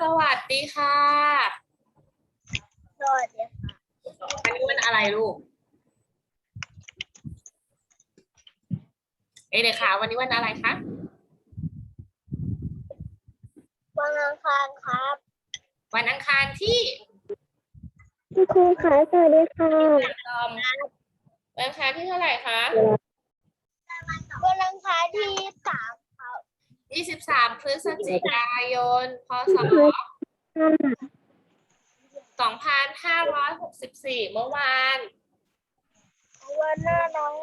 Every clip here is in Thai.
สวัสดีค่ะสวัสดีค่ะวันนี้วันอะไรลูกเด็กๆค่ะวันนี้วันอะไรคะวันอังคารครับ วันอังคารที่คุณครูคะสวัสดีค่ะตอมวันอังคารที่เท่าไหร่คะวันอังคารที่สาม 23 พฤศจิกายน พศ 2564 เมื่อวาน วันหน้าน้อง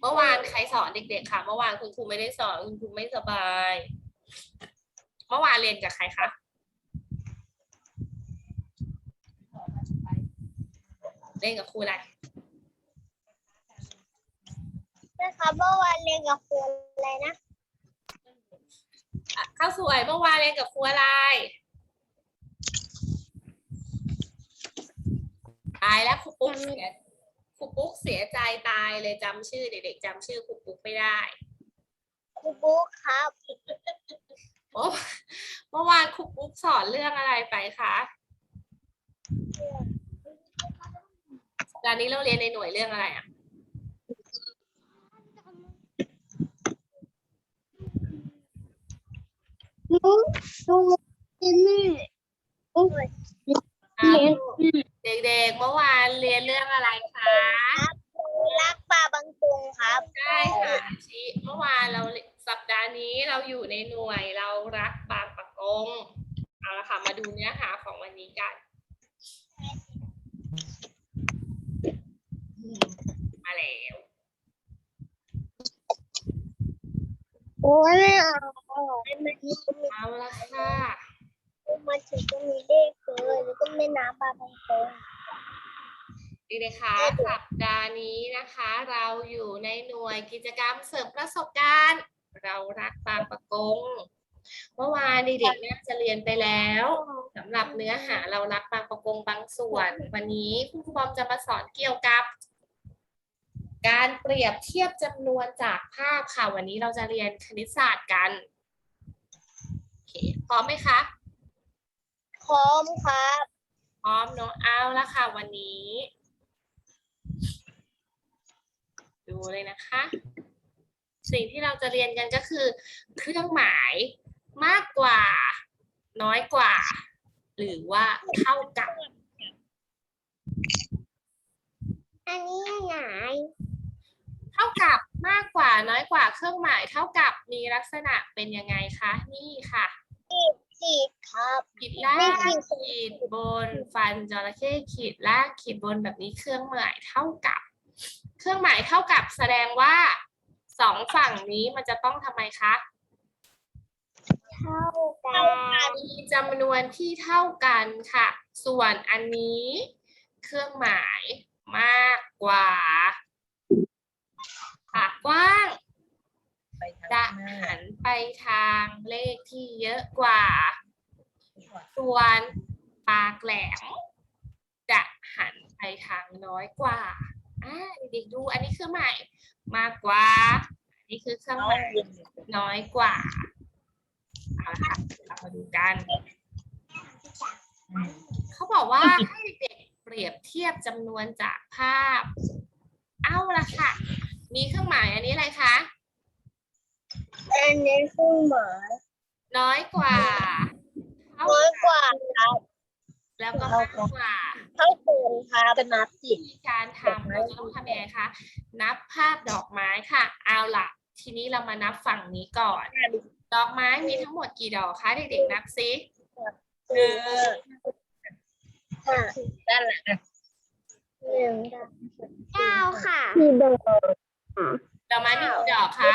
เมื่อวานใครสอนเด็ก ๆ ค่ะ เมื่อวานคุณครูไม่ได้สอนคุณครูไม่สบาย เมื่อวานเรียนกับใครคะเล่นกับครูอะไร นะคะเมื่อวานเรียนกับครูอะไรนะอะ ข้าวสวยเมื่อวานเรียนกับครูอะไรตายแล้วครูปุ๊กเสียครูปุ๊กเสียใจตายเลยจำชื่อเด็กๆจำชื่อครูปุ๊กไม่ได้ ครูบุ๊กครับเมื่อเมื่อวานครูปุ๊กสอนเรื่องอะไรไปคะตอนนี้เราเรียนในหน่วยเรื่องอะไรอะ ลุงลุงนี่ลุงอ้าวเด็กๆ เมื่อวานเรียนเรื่องอะไรคะรักปลาบางตุงครับได้ค่ะชิเมื่อวานเราสัปดาห์นี้เราอยู่ในหน่วยเรารักบางปะกงเอาละค่ะมาดูเนื้อหาของวันนี้กัน มาแล้วโอ้ย เอามันมีเอาละค่ะมันถึงจะมีเลขเลยแล้วก็ไม่น้ำปลาบางตงดีเลยค่ะสัปดาห์นี้นะคะ เราอยู่ในหน่วยกิจกรรมเสริมประสบการณ์ เรารักบางประกงเมื่อวานเด็กๆน่าจะเรียนไปแล้วสำหรับเนื้อหาเรารักบางประกงบางส่วน วันนี้คุณครูบอมจะมาสอนเกี่ยวกับ การเปรียบเทียบจำนวนจากภาพค่ะวันนี้เราจะเรียนคณิตศาสตร์กัน ร้อมไหมคะ พร้อมครับ พร้อมเนอะเอาละค่ะ วันนี้ ดูเลยนะคะ สิ่งที่เราจะเรียนกันก็คือ เครื่องหมายมากกว่า น้อยกว่า หรือว่าเท่ากับ อันนี้ไงเท่ากับมากกว่าน้อยกว่าเครื่องหมายเท่ากับมีลักษณะเป็นยังไงคะ นี่ค่ะ ขีดครับ ขีดล่าไม่งขีด ขีดบนฟันจระเข้ขีดล่างขีดบนแบบนี้เครื่องหมายเท่ากับ เครื่องหมายเท่ากับแสดงว่าสองฝั่งนี้มันจะต้องทำไมคะ เท่ากันมีจำนวนที่เท่ากันค่ะ ส่วนอันนี้ เครื่องหมายมากกว่าปากกว้าง จะหันไปทางเลขที่เยอะกว่า ส่วนปากแหลมจะหันไปทางน้อยกว่าอ่าเด็กๆดูอันนี้เครื่องหมายมากกว่า อันนี้คือเครื่องหมายน้อยกว่าเอาละค่ะเรามาดูกัน เขาบอกว่าให้เด็กๆเปรียบเทียบจำนวนจากภาพ เอาละค่ะ มีเครื่องหมายอันนี้อะไรคะ อันนี้เครื่องหมายน้อยกว่าเท่าน้อยกว่าครับแล้วก็มากกว่าเท่ากันครับจะนับสิวิธีการทำเราจะต้องทำยังไงคะนับภาพดอกไม้ค่ะ เอาล่ะ ทีนี้เรามานับฝั่งนี้ก่อน ดอกไม้มีทั้งหมดกี่ดอกคะเด็กๆนับซิหนึ่งห้าด้านหลังหนึ่งเก้าค่ะสี่ดอกดอกไม้มีกี่ดอกคะ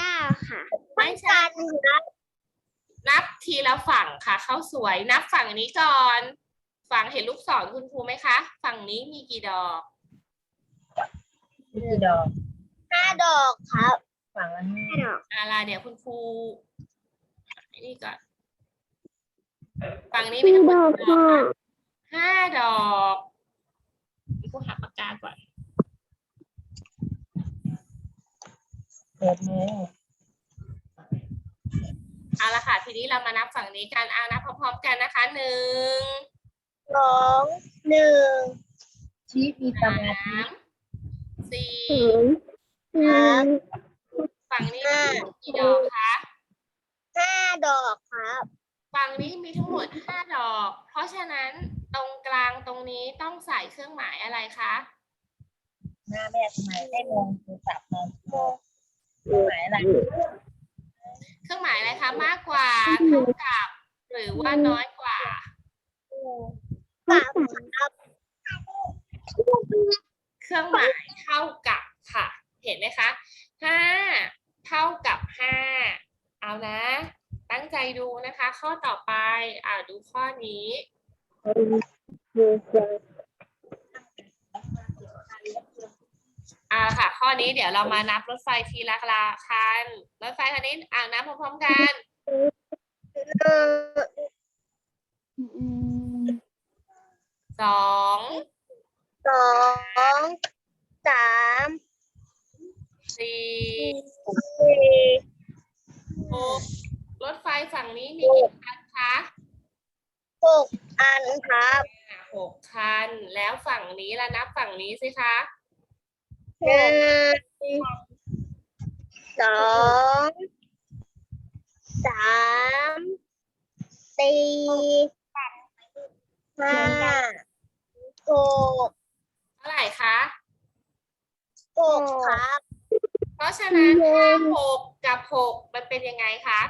เก้าค่ะไม่ใช่กันครับนับทีละฝั่งค่ะเข้าสวย นับฝั่งนี้ก่อน ฝั่งเห็นลูกศรคุณครูไหมคะ ฝั่งนี้มีกี่ดอกมีกี่ดอกห้าดอกครับฝั่งละห้าห้าดอกอะไรเดี๋ยวคุณครูอันนี้ก่อนฝั่งนี้มีทั้งหมดกี่ดอกคะห้าดอกคุณครูหาปากกาก่อน เปิดมือเอาละค่ะ ทีนี้เรามานับฝั่งนี้กันเอานับพร้อมๆกันนะคะหนึ่งสองหนึ่งชี้มีสสามาธิมสี่ครับฝั่งนี้มีทั้งหมดกี่ดอกคะห้าดอกครับ ฝั่งนี้มีทั้งหมดห้าดอก เพราะฉะนั้นตรงกลางตรงนี้ต้องใส่เครื่องหมายอะไรคะ หน้าแม่ทำไมได้มองโทรศัพท์มอง หมายอะไรเครื่องหมายอะไรคะมากกว่าเท่ากับ หรือว่าน้อยกว่าสามครับเครื่องหมายเท่ากับค่ะ เห็นไหมคะห้าเท่ากับห้าเอานะ ตั้งใจดูนะคะ ข้อต่อไป อ่าดูข้อนี้ อ่าค่ะ ข้อนี้เดี๋ยวเรามานับรถไฟทีละละคันรถไฟคันนี้อ่านับพร้อมๆกันสองสองสามสี่สี่หกรถไฟฝั่งนี้มีกี่คันคะหกอันครับอ่าหกคัน แล้วฝั่งนี้ละนับฝั่งนี้สิคะ หนึ่งสองสามสี่ห้าหกเท่าไหร่คะหกครับ เพราะฉะนั้นห้าหกกับหกมันเป็นยังไงคะ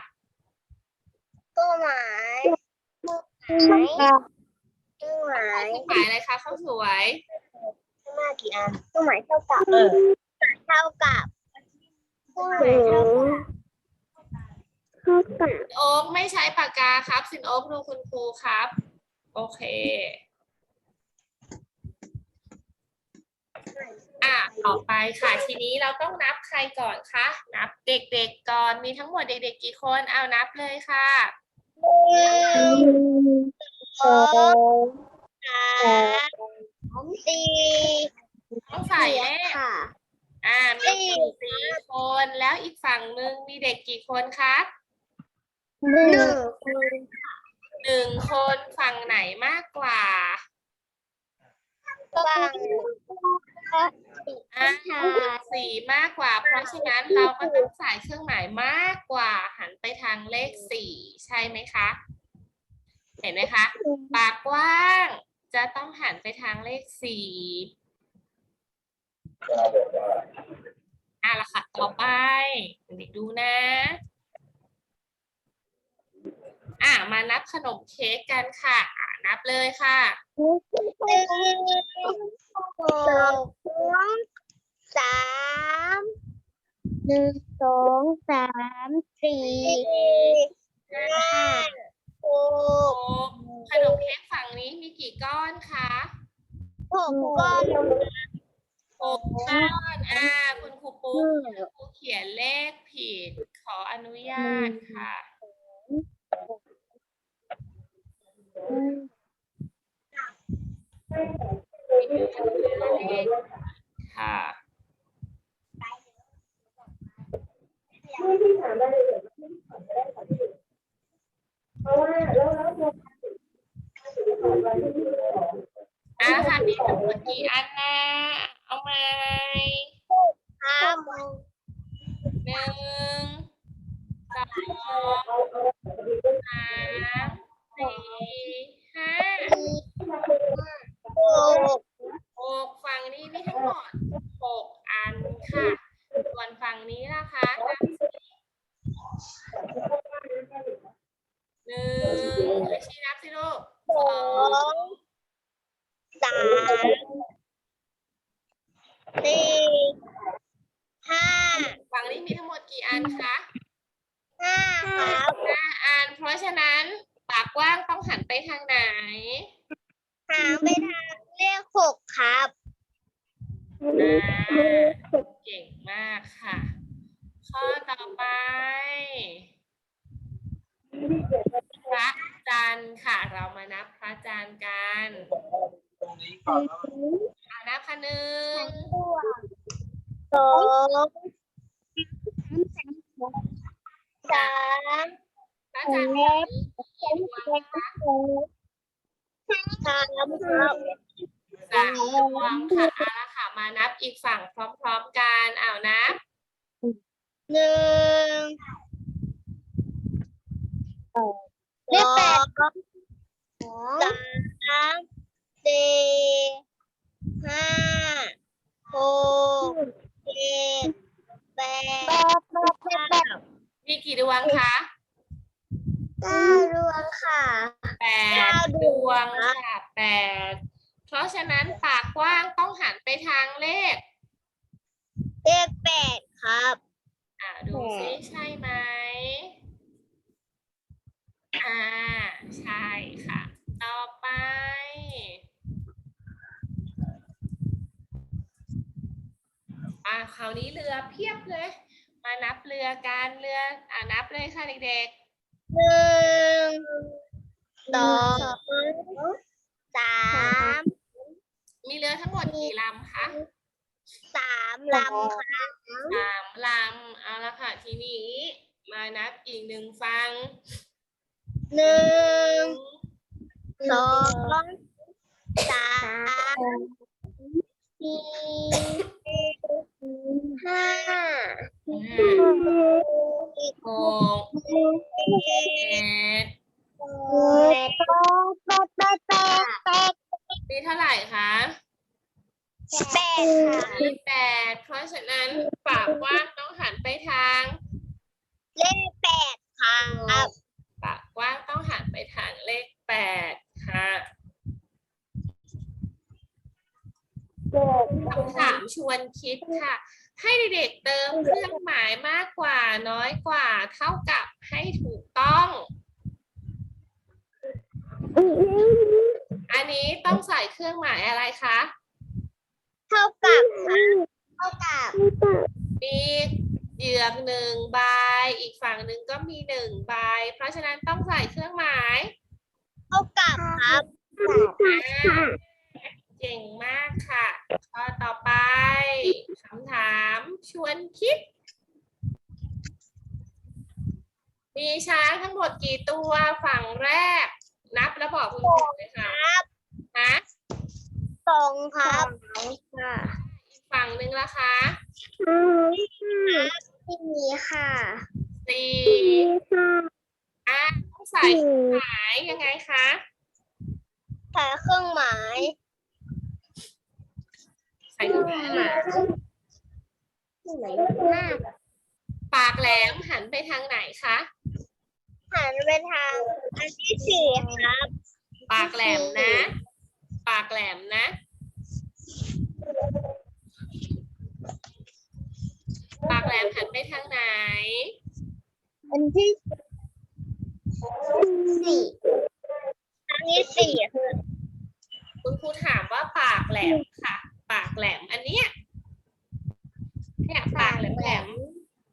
ตัวหมายหมายเครื่องหมายอะไรคะข้าวสวย มากี่อันตัวหมายเท่ากับเออเท่ากับตัวหมายเท่ากับเท่ากับโอ๊กไม่ใช้ปากกาครับสินโอ๊กดูคุณครูครับ โอเค อะต่อไปค่ะทีนี้เราต้องนับใครก่อนคะนับเด็กๆก่อนมีทั้งหมดเด็กๆกี่คนเอานับเลยค่ะหนึ่งสองสาม สี่ต้องใส่เลขค่ะ อ่า มีเด็กสี่คนแล้วอีกฝั่งหนึ่งมีเด็กกี่คนคะหนึ่งหนึ่งคนฝั่งไหนมากกว่าฝั่งอ่าสี่มากกว่า เพราะฉะนั้นเราก็ต้องใส่เครื่องหมายมากกว่า หันไปทางเลขสี่ใช่ไหมคะ เห็นไหมคะปากกว้าง จะต้องหันไปทางเลขสี่อะละค่ะ ต่อไปเด็กดูนะ อะ มานับขนมเค้กกันค่ะอะนับเลยค่ะหนึ่งสองสามหนึ่งสองสามสี่ห้า กขนมเค้กฝั่งนี้มีกี่ก้อนคะหกก้อนหกก้อนอ่าคุณครูปุ๊กครูเขียนเลขผิด ขออนุญาตค่ะค่ะอะค่ะมีทั้งหมดกี่อันนะเอาไหมครั บหนึ่งสองสามสี่ห้าหก หกฝั่งนี้มีทั้งหมดหกอันค่ะ ส่วนฝั่งนี้นะคะนับสิหนึ่งอาชีนับสิลูก สองสามสี่ห้า ฝั่งนี้มีทั้งหมดกี่อันคะ ห้าครับ ห้าอัน เพราะฉะนั้นปากกว้างต้องหันไปทางไหน หางไปทางเลขหกครับ อ่าเก่งมากค่ะ ข้อต่อไป พระจันทร์ค่ะ เรามานับพระจันทร์กันอ่า นึ่งสองสามระจันทร์แบบนี้กี่ดวงคะสามครับสามดวงค่ะเอาละค่ะ มานับอีกฝั่งพร้อมๆกันอ้าวนับหนึ่งเลขแปดครับสามสี่ ห้าหกเจ็ดแปดเก้ามีกี่ดวงคะเก้าดวงค่ะแปเก้าดดดววงงค่ะแปดเพราะฉะนั้นปากกว้างต้องหันไปทางเลข เลขแปดครับอ่าดูซิใช่ไหมอ่าใช่ค่ะ ต่อไป อ่าค ราวนี้เรือเพียบเลย มานับเรือการเรืออ่านับเลยค่ะเด็กหนึ่งสองสามๆ มีเรือทั้งหมดกี่ลำคะสามลำค่ะสามลำเอาละค่ะ ทีนี้มานับอีกหนึ่งฟังหนึ่งสองสามสี่ ห้าหกเจ็ดแปดแปดแปดแปดมีเท่าไหร่คะแปดค่ะมีแปดเพราะฉะนั้นปากกว้างต้องหันไปทางเลขแปดค่ะปากกว้างต้องหันไปทางเลขแปดค่ะคำถาม ชวนคิดค่ะ ให้เด็กๆเติมเครื่องหมายมากกว่าน้อยกว่า เท่ากับให้ถูกต้อง อันนี้ต้องใส่เครื่องหมายอะไรคะ เท่ากับค่ะเท่ากับมีเหยือกหนึ่งใบ อีกฝั่งหนึ่งก็มีหนึ่งใบ เพราะฉะนั้นต้องใส่เครื่องหมาย เท่ากับครับ อ่า เก่งมากค่ะ ข้อต่อไปคำถามชวนคิด มีช้างทั้งหมดกี่ตัวฝั่งแรก นับแล้วบอกคุณครูเลยค่ะฮะสองครับค่ะอีกฝั่งหนึ่งละคะที่มีค่ะสี่อะต้องใส่เครื่องหมายยังไงคะใส่เครื่องหมาย ใส่เครื่องหมายมาไหนหน้าปากแหลมหันไปทางไหนคะ หันไปทางอันที่สี่ครับ ปากแหลมนะ ปากแหลมนะ ปากแหลมหันไปทางไหน อันที่สี่อันที่สี่คือคุณครูถามว่าปากแหลมค่ะ ปากแหลมอันเนี้ยเนี่ยปากแหลมแหลม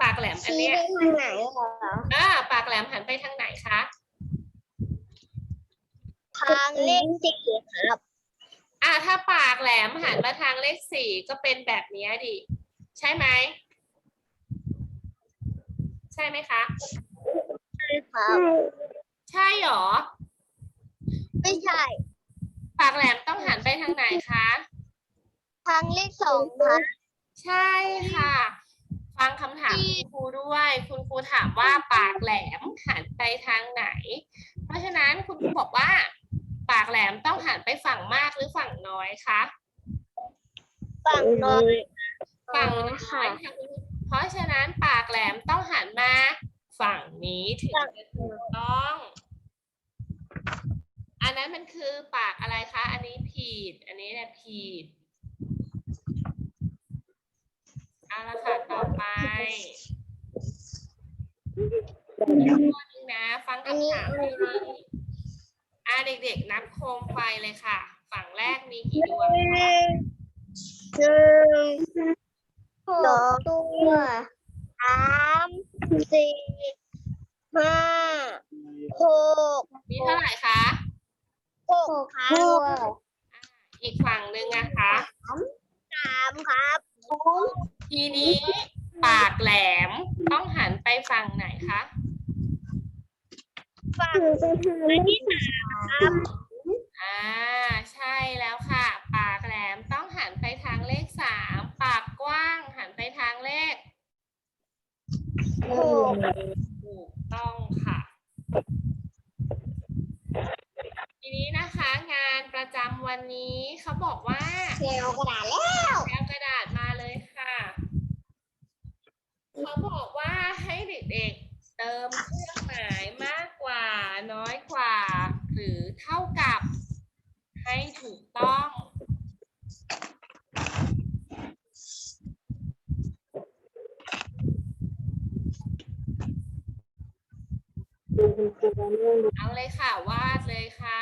ปากแหลมอันชี้เนี้ยไปทางไหนเหรออ่าปากแหลมหันไปทางไหนคะทางเลขสี่ครับ อ่าถ้าปากแหลมหันมาทางเลขสี่ก็เป็นแบบเนี้ยดิใช่ไหมใช่ไหมคะครับ ใช่หรอ ไม่ใช่ ปากแหลมต้องหันไปทางไหนคะ ทางเลขสองครับใช่ค่ะ ฟังคำถามคุณครูด้วย คุณครูถามว่าปากแหลมหันไปทางไหน เพราะฉะนั้นคุณครูบอกว่า ปากแหลมต้องหันไปฝั่งมากหรือฝั่งน้อยคะฝั่งน้อยฝั่งน้อยค่ะเพราะฉะนั้นปากแหลมต้องหันมาฝั่งนี้ถึงจะถูกต้อง อันนั้นมันคือปากอะไรคะ อันนี้ผิด อันนี้เนี่ยผิด เอาละค่ะ ต่อไปอีก ข้อหนึงนะ ฟังคำถามให้ดีอ่าเด็กๆ นับโคมไฟเลยค่ะ ฝั่งแรกมีกี่ดวงหนึ่คะงหนึ่งสองตัวสามสี่ห้าหกมีเท่าไหร่คะหกครับอีกฝั่งหนึ่งนะคะสามครับทีนี้ ปากแหลมต้องหันไปฝั่งไหนคะฝั่งอันที่สามครับอ่าใช่แล้วค่ะ ปากแหลมต้องหันไปทางเลขสามปากกว้างหันไปทางเลขหกถูกต้องค่ะ ทีนี้นะคะ งานประจำวันนี้เขาบอกว่าเขียวกระดาษแล้วเอากระดาษมาเลยค่ะ เขาบอกว่าให้เด็กๆ เติมเครื่องหมายมากกว่าน้อยกว่า หรือเท่ากับ ให้ถูกต้อง เอาเลยค่ะ วาดเลยค่ะ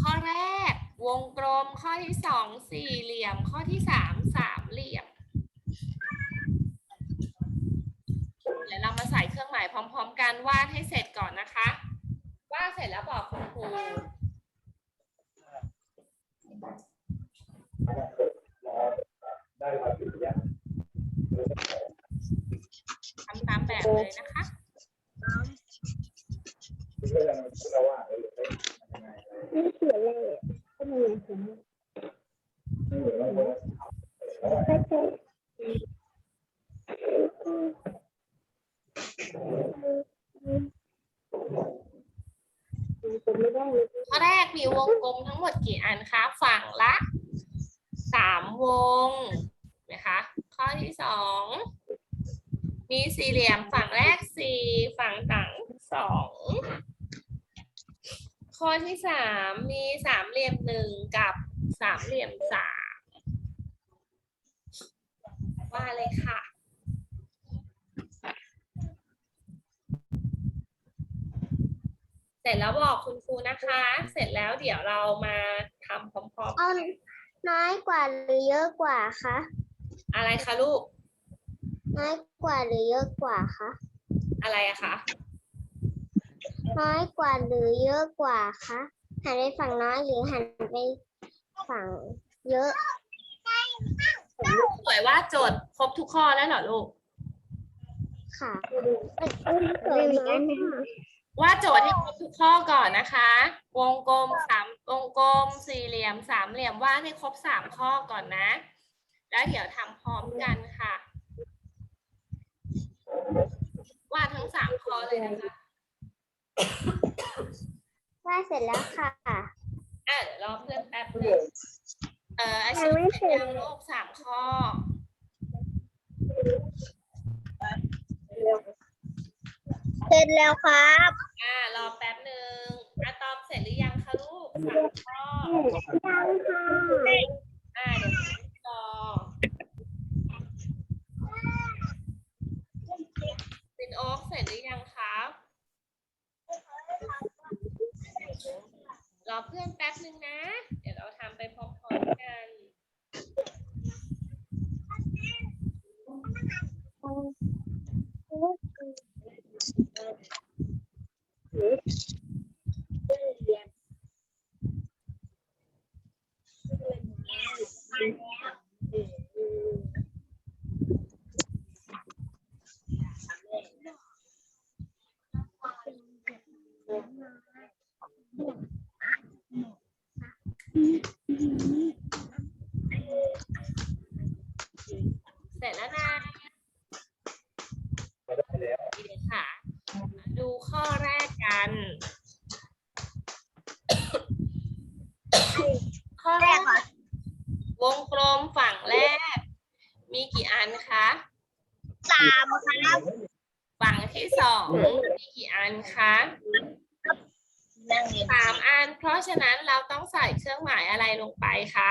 ข้อแรก วงกลม ข้อ ที่สองสี่เหลี่ยม ข้อที่สามสามเหลี่ยม เดี๋ยวเรามาใส่เครื่องหมายพร้อม ๆ กันวาดให้เสร็จก่อนนะคะ วาดเสร็จแล้วบอกคุณครูทำตามแบบเลยนะคะไม่เขียนเลยก็มีเขียนก็ใช่ ข้อแรกมีวงกลมทั้งหมดกี่อันคะ ฝั่งละสามวงนะคะ ข้อที่สองมีสี่เหลี่ยมฝั่งแรกสี่ฝั่งต่างสองข้อที่สามมีสามเหลี่ยมหนึ่งกับสาม เหลี่ยมสามว่าเลยค่ะ เสร็จแล้วบอกคุณครูนะคะ เสร็จแล้วเดี๋ยวเรามาทำพร้อมเอาน้อยกว่าหรือเยอะกว่าคะๆอะไรคะลูก น้อยกว่าหรือเยอะกว่าคะอะไรอะคะน้อยกว่าหรือเยอะกว่าคะหันไปฝั่งน้อยหรือหันไป ฝั่งเยอะสวยว่าโจทย์ครบทุกข้อแล้วเหรอลูกค่ะสวยเหมือนกันว่าโจทย์ให้ครบทุกข้อก่อนนะคะ วงกลมสามวงกลมสี่เหลี่ยมสามเหลี่ยมว่าดให้ครบสามข้อก่อนนะ แล้วเดี๋ยวทำพร้อมกันค่ะ วาดทั้งสามข้อเลยนะคะ ว่าเสร็จแล้วค่ะ อะเดี๋ยวรอเพื่อนแป๊บนึงเอ่ออาชีพยังไม่เสร็จยังลูกสามข้อ เสร็จแล้วครับอ่ารอแป๊บหนึ่งอะตอมเสร็จหรือยังคะลูกสามข้อยังค่ะอ่าเดี๋ยวรอซินโอ๊กเสร็จหรือยังค รอเพื่อนแป๊บหนึ่งนะ เดี๋ยวเราทำไปพร้อมๆกันเสร็จแล้วนะดีเลยค่ะ ดูข้อแรกกัน ข้อแรก วงกลมฝั่งแรก มีกี่อันคะ สามครับ ฝั่งที่สองมีกี่อันคะ นั่งเรียน สามอัน เพราะฉะนั้นเราต้องใส่เครื่องหมายอะไรลงไปคะ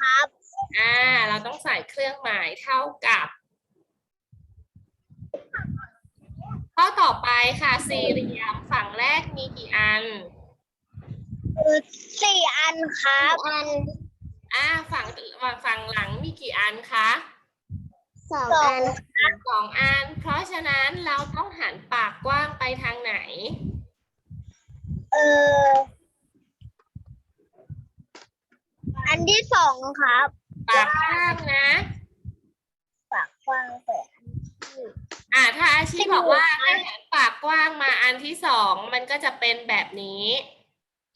ครับ อ่า เราต้องใส่เครื่องหมายเท่ากับ ข้อต่อไปค่ะ สี่เหลี่ยมฝั่งแรกมีกี่อัน สี่อันครับอัน อ่า ฝั่งฝั่งหลังมีกี่อันคะ สองอันสองอัน เพราะฉะนั้นเราต้องหันปากกว้างไปทางไหน เออ อันที่สองครับ ปากกว้างนะ ปากกว้างแต่อ่าถ้าอาชีพบอกว่าให้หันปากกว้างมาอันที่สองมันก็จะเป็นแบบนี้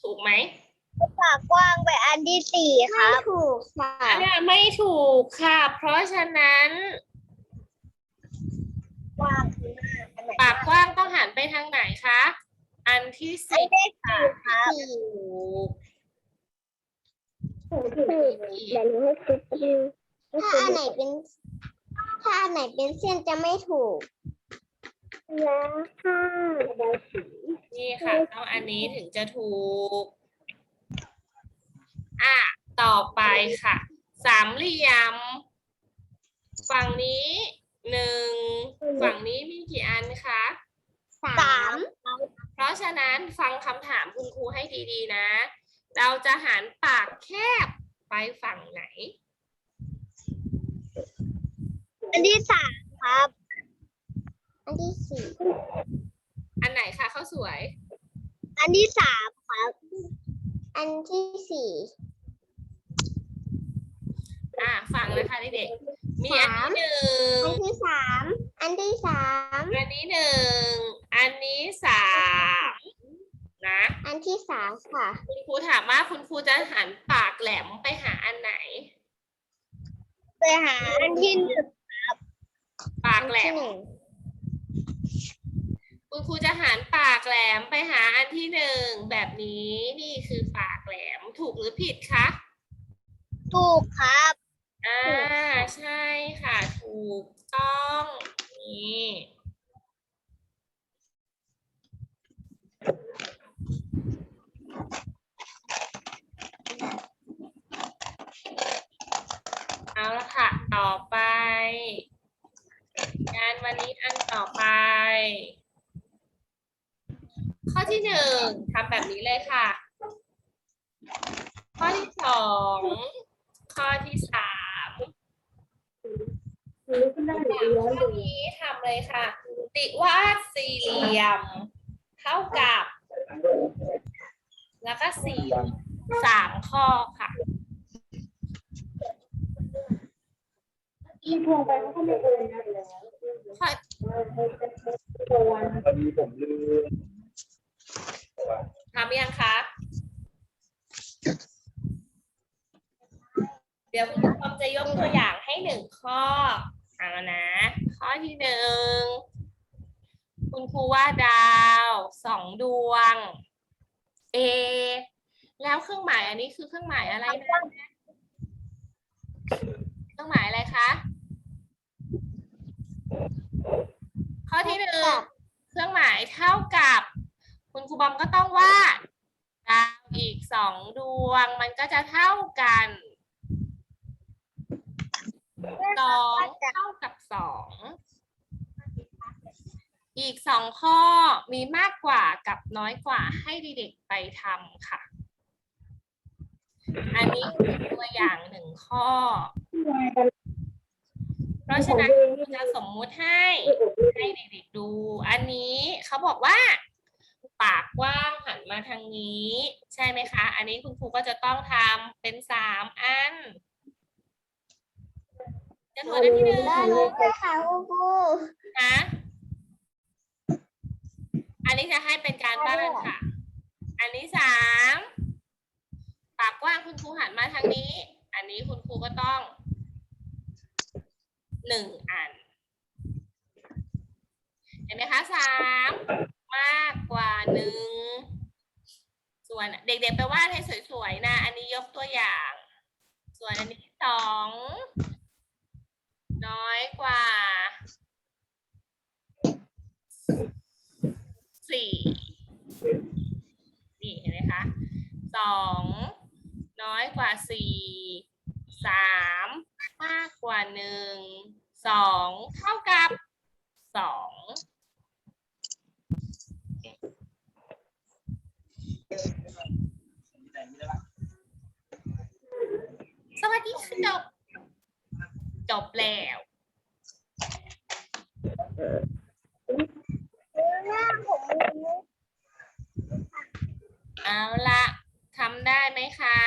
ถูกไหม ปากกว้างไปอันที่สี่ครับไม่ถูกค่ะอันเนี้ยไม่ถูกค่ะ เพราะฉะนั้น กว้างคือหน้าอันไหนปากกว้างต้องหันไปทางไหนคะ อันที่อันสี่ที่สี่ครับถูกถูกเดี๋ยวหนูให้คิดดูถ้าอันไหนเป็น ถ้าอันไหนเป็นเส้นจะไม่ถูกแล้วค่ะดาวสีนี่ค่ะ ต้องอันนี้ถึงจะถูก อะต่อไปค่ะ สามเหลี่ยม ฝั่งนี้หนึ่งฝั่งนี้มีกี่อันคะสามเพราะฉะนั้นฟังคำถามคุณครูให้ดีๆนะ เราจะหันปากแคบไปฝั่งไหน อันที่สามครับ อันที่สี่อันไหนคะข้าวสวย อันที่สามครับ อันที่สี่ อะฟังนะคะเด็กๆมีอันที่หนึ่งอันที่สามอันที่สามอันนี้หนึ่งอันนี้สามนะอันที่สามค่ะ คุณครูถามว่าคุณครูจะหันปากแหลมไปหาอันไหน ไปหาอันที่หนึ่งปากแหลที่มหนึ่งคุณครูจะหันปากแหลมไปหาอันที่หนึ่งแบบนี้นี่คือปากแหลมถูกหรือผิดคะถูกครับ อ่าใช่ค่ะ ถูกต้องนี่เอาละค่ะ ต่อไป งานวันนี้อันต่อไป ข้อที่หนึ่งทำแบบนี้เลยค่ะ ข้อที่สองข้อที่สาม ข้อนี้ทำเลยค่ะ ติวาดสี่เหลี่ยม เท่ากับ แล้วก็สี่สามข้อค่ะ อีพวงไปเขาก็ไม่โอนนะแล้วข้อโอนพอดีผมลืมทำยังคะเดี๋ยวคุณผู้ชมจะยกตัวอย่างให้หนึ่งข้อเอาละนะ ข้อ ที่หนึ่งคุณครูว่าดาวสองดวง A แล้วเครื่องหมายอันนี้คือเครื่องหมายอะไรนะเครื่องหมายอะไรคะข้อที่หนึ่งเครื่องหมายเท่ากับ คุณครูบอมก็ต้องวาดดาวอีกสองดวง มันก็จะเท่ากันสองเท่ากับสอง อีกสองข้อมีมากกว่ากับน้อยกว่าให้เด็กๆไปทำค่ะ อันนี้คือตัวอย่างหนึ่งข้อ เพราะฉะนั้นครูจะสมมุติให้ให้เด็กๆดู อันนี้เขาบอกว่า ปากกว้างหันมาทางนี้ ใช่ไหมคะ อันนี้คุณครูก็จะต้องทำเป็นสามอันจะตัวอันที่หนึ่งได้เลยค่ะคุณครูนะ อันนี้จะให้เป็นการบ้านค่ะ อันนี้สามปากกว้างคุณครูหันมาทางนี้ อันนี้คุณครูก็ต้องหนึ่งอัน เห็นไหมคะสามมากกว่าหนึ่งส่วนเด็กๆไปวาดให้สวยๆนะ อันนี้ยกตัวอย่าง ส่วนอันนี้สองน้อยกว่าสี่นี่เห็นไหมคะส องน้อยกว่าสี่สามมากกว่าหนึ่งสองเท่ากับสองสวัสดีค่ะจบ จบแล้ว หน้าผม เอาละทำได้ไหมคะ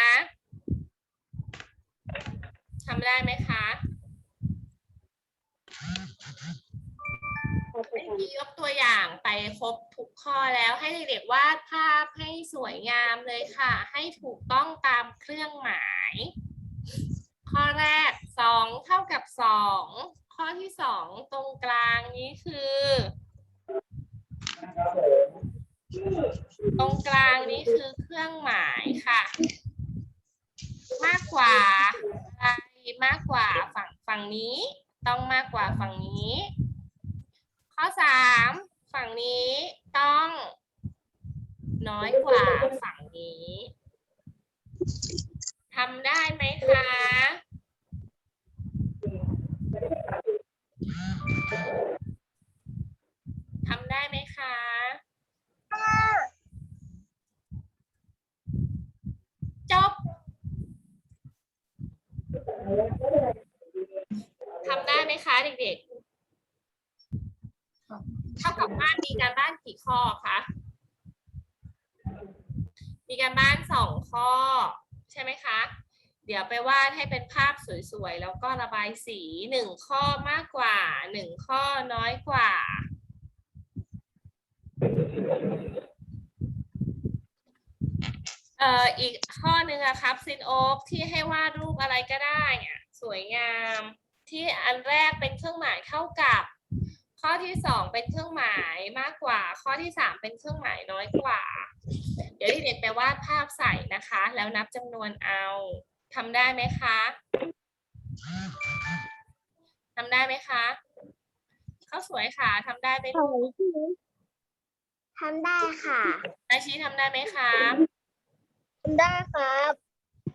ทำได้ไหมคะเมื่อกี้ยกตัวอย่างไปครบทุกข้อแล้วให้เด็กๆวาดภาพให้สวย งามเลยค่ะ ให้ถูกต้องตามเครื่องหมาย ข้อแรกสองเท่ากับสองข้อที่สองตรงกลางนี้คือ ตรงกลางนี้คือเครื่องหมายค่ะ มากกว่าอะไรมากกว่าฝั่งฝั่งนี้ ต้องมากกว่าฝั่งนี้ ข้อสามฝั่งนี้ต้อง น้อยกว่าฝั่งนี้ทำได้ไหมคะทำได้ไหมคะจบทำได้ไหมคะเด็กๆเท่ากับว่ามีการบ้านกี่ข้อคะ มีการบ้านสองข้อ ใช่ไหมคะ เดี๋ยวไปวาดให้เป็นภาพสวยๆ แล้วก็ระบายสีหนึ่งข้อมากกว่าหนึ่งข้อน้อยกว่า เอ่ออีกข้อหนึ่งอะครับซินโอ๊กที่ให้วาดรูปอะไรก็ได้อะสวยงามที่อันแรกเป็นเครื่องหมายเท่ากับ ข้อที่สองเป็นเครื่องหมายมากกว่า ข้อที่สามเป็นเครื่องหมายน้อยกว่า ดี๋ยวเด็กๆไปวาดภาพใส่นะคะ แล้วนับจำนวนเอาทำได้ไหมคะทำได้ไหมคะข้าวสวยค่ะทำได้ไหมลูกทำได้ค่ะ อาชีทำได้ไหมคะทำได้ครับ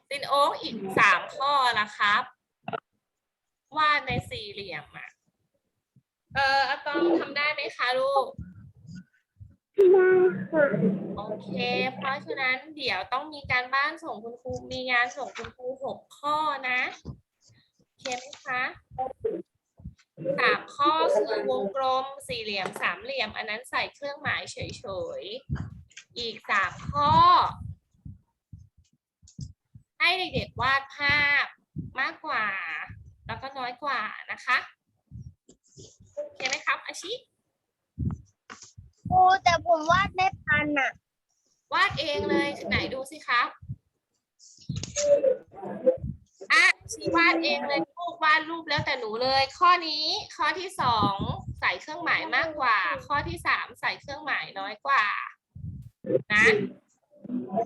ซินโอ๊กอีกสามข้อละครับวาดในสี่เหลี่ยมอะเอออะตอมทำได้ไหมคะลูก ได้ค่ะโอเค เพราะฉะนั้นเดี๋ยวต้องมีการบ้านส่งคุณครู มีงานส่งคุณครูหกข้อนะโอเคไหมคะสามข้อคือวงกลมสี่เหลี่ยมสามเหลี่ยม อันนั้นใส่เครื่องหมายเฉยๆ อีกสามข้อ ให้เด็กๆวาดภาพมากกว่า แล้วก็น้อยกว่านะคะโอเคไหมครับอาชิ ครูแต่ผมวาดไม่ทันอะ วาดเองเลยไหนดูสิครับอะชี้วาดเองเลยลูกวาดรูปแล้วแต่หนูเลย ข้อนี้ข้อที่สองใส่เครื่องหมายมากกว่า ข้อที่สามใส่เครื่องหมายน้อยกว่านะอะ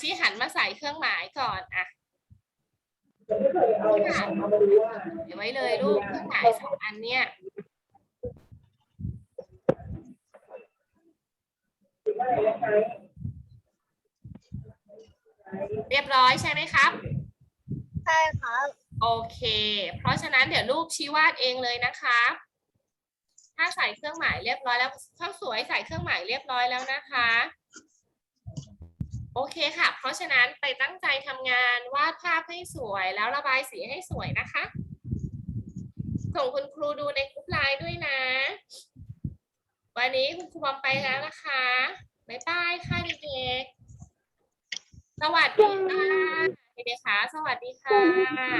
ชี้หันมาใส่เครื่องหมายก่อนอะค่ะเดี๋ยวไว้เลยลูกเครื่องหมายสองอันเนี้ย เรียบร้อยใช่ไหมครับ ใช่ครับ โอเค เพราะฉะนั้นเดี๋ยวลูกชี้วาดเองเลยนะคะ ถ้าใส่เครื่องหมายเรียบร้อยแล้วข้าวสวยใส่เครื่องหมายเรียบร้อยแล้วนะคะ โอเคค่ะ เพราะฉะนั้นไปตั้งใจทำงานวาดภาพให้สวยแล้วระบายสีให้สวยนะคะ ส่งคุณครูดูในกรุ๊ปไลน์ด้วยนะ วันนี้คุณครูบอมไปแล้วนะคะบ๊ายบายค่ะเด็กๆสวัสดีค่ะเด็กๆค่ะสวัสดีค่ะ